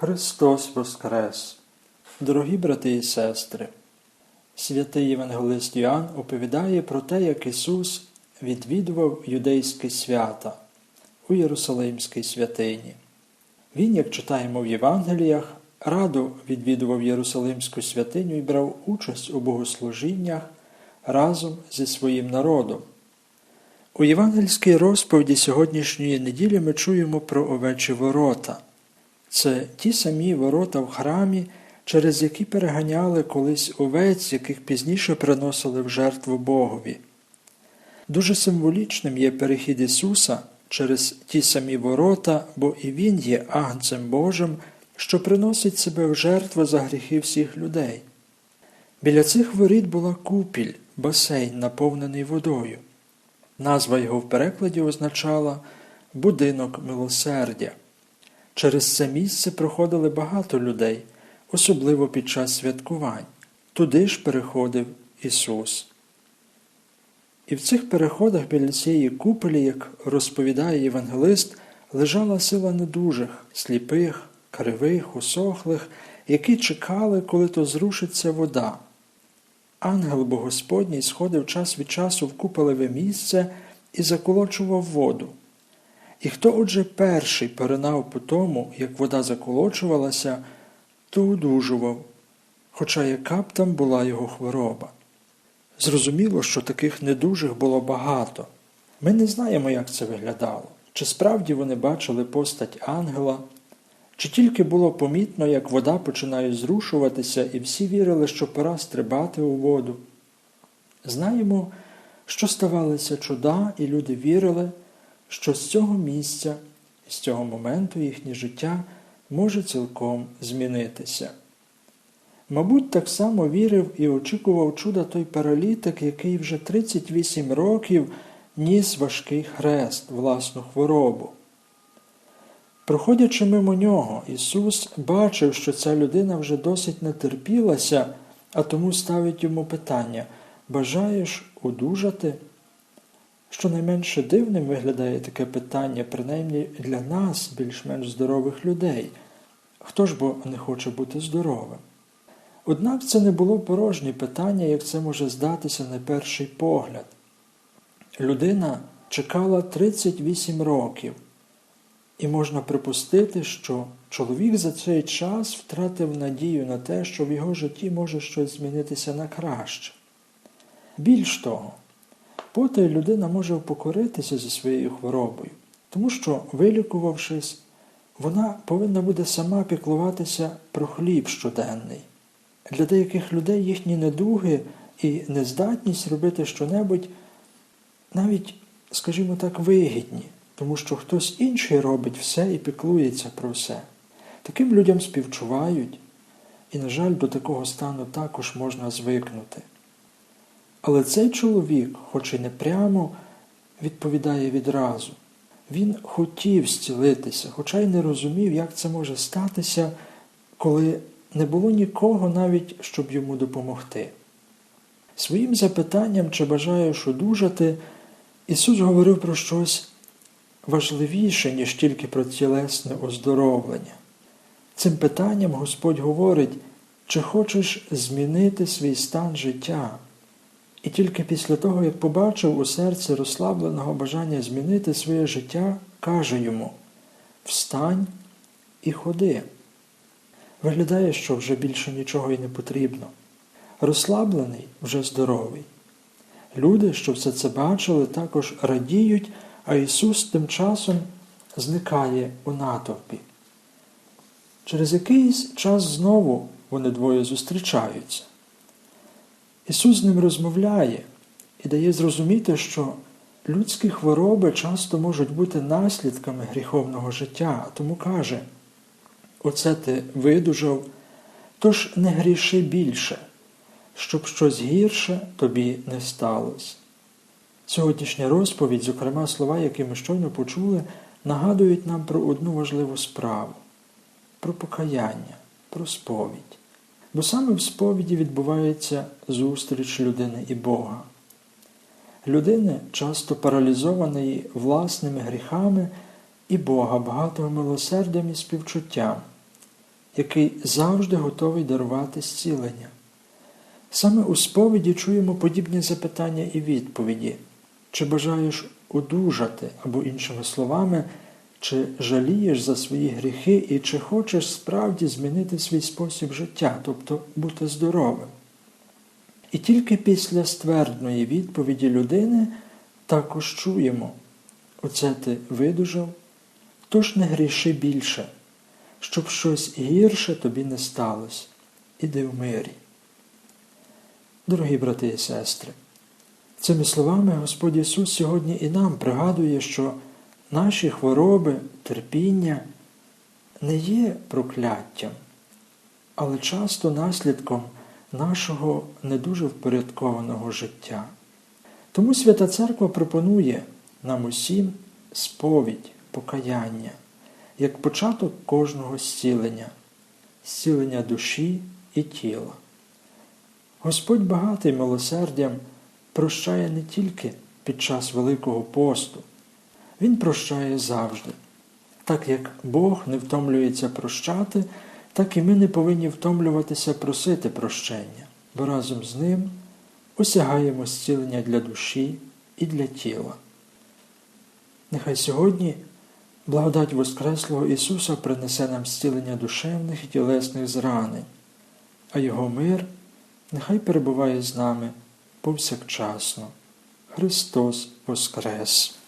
Христос Воскрес! Дорогі брати і сестри! Святий Євангелист Йоанн оповідає про те, як Ісус відвідував юдейські свята у Єрусалимській святині. Він, як читаємо в Євангеліях, радо відвідував Єрусалимську святиню і брав участь у богослужіннях разом зі своїм народом. У євангельській розповіді сьогоднішньої неділі ми чуємо про овечі ворота. Це ті самі ворота в храмі, через які переганяли колись овець, яких пізніше приносили в жертву Богові. Дуже символічним є перехід Ісуса через ті самі ворота, бо і Він є агнцем Божим, що приносить себе в жертву за гріхи всіх людей. Біля цих воріт була купіль, басейн, наповнений водою. Назва його в перекладі означала будинок милосердя. Через це місце проходили багато людей, особливо під час святкувань. Туди ж переходив Ісус. І в цих переходах біля цієї куполі, як розповідає євангелист, лежала сила недужих, сліпих, кривих, усохлих, які чекали, коли то зрушиться вода. Ангел Богосподній сходив час від часу в куполеве місце і заколочував воду. І хто отже перший поринав по тому, як вода заколочувалася, то одужував, хоча яка б там була його хвороба. Зрозуміло, що таких недужих було багато. Ми не знаємо, як це виглядало, чи справді вони бачили постать ангела, чи тільки було помітно, як вода починає зрушуватися, і всі вірили, що пора стрибати у воду. Знаємо, що ставалися чуда, і люди вірили, що з цього місця з цього моменту їхнє життя може цілком змінитися. Мабуть, так само вірив і очікував чуда той паралітик, який вже 38 років ніс важкий хрест, власну хворобу. Проходячи мимо нього, Ісус бачив, що ця людина вже досить натерпілася, а тому ставить йому питання бажаєш одужати? Щонайменше дивним виглядає таке питання, принаймні для нас, більш-менш здорових людей. Хто ж бо не хоче бути здоровим? Однак це не було порожнє питання, як це може здатися на перший погляд. Людина чекала 38 років, і можна припустити, що чоловік за цей час втратив надію на те, що в його житті може щось змінитися на краще. Більш того, потай людина може упокоритися зі своєю хворобою, тому що, вилікувавшись, вона повинна буде сама піклуватися про хліб щоденний. Для деяких людей їхні недуги і нездатність робити щонебудь навіть, скажімо так, вигідні, тому що хтось інший робить все і піклується про все. Таким людям співчувають, і, на жаль, до такого стану також можна звикнути. Але цей чоловік, хоч і не прямо, відповідає відразу. Він хотів зцілитися, хоча й не розумів, як це може статися, коли не було нікого навіть, щоб йому допомогти. Своїм запитанням, чи бажаєш одужати, Ісус говорив про щось важливіше, ніж тільки про тілесне оздоровлення. Цим питанням Господь говорить, чи хочеш змінити свій стан життя. І тільки після того, як побачив у серці розслабленого бажання змінити своє життя, каже йому Встань і ходи. Виглядає, що вже більше нічого й не потрібно. Розслаблений вже здоровий. Люди, що все це бачили, також радіють, а Ісус тим часом зникає у натовпі. Через якийсь час знову вони двоє зустрічаються. Ісус з ним розмовляє і дає зрозуміти, що людські хвороби часто можуть бути наслідками гріховного життя, тому каже, оце ти видужав, тож не гріши більше, щоб щось гірше тобі не сталося. Сьогоднішня розповідь, зокрема слова, які ми щойно почули, нагадують нам про одну важливу справу про покаяння, про сповідь. Бо саме в сповіді відбувається зустріч людини і Бога. Людини, часто паралізованої власними гріхами і Бога, багатого милосердям і співчуттям. який завжди готовий дарувати зцілення. Саме у сповіді чуємо подібні запитання і відповіді, чи бажаєш одужати, або іншими словами, чи жалієш за свої гріхи і чи хочеш справді змінити свій спосіб життя, тобто бути здоровим. І тільки після ствердної відповіді людини також чуємо оце ти видужав, тож не гріши більше, щоб щось гірше тобі не сталося. Іди в мирі. Дорогі брати і сестри, цими словами Господь Ісус сьогодні і нам пригадує, що наші хвороби, терпіння не є прокляттям, але часто наслідком нашого не дуже впорядкованого життя. Тому Свята Церква пропонує нам усім сповідь, покаяння, як початок кожного зцілення, зцілення душі і тіла. Господь багатий милосердям прощає не тільки під час Великого посту, Він прощає завжди. Так як Бог не втомлюється прощати, так і ми не повинні втомлюватися просити прощення, бо разом з ним осягаємо зцілення для душі і для тіла. Нехай сьогодні благодать Воскреслого Ісуса принесе нам зцілення душевних і тілесних зранень, а Його мир нехай перебуває з нами повсякчасно. Христос Воскрес!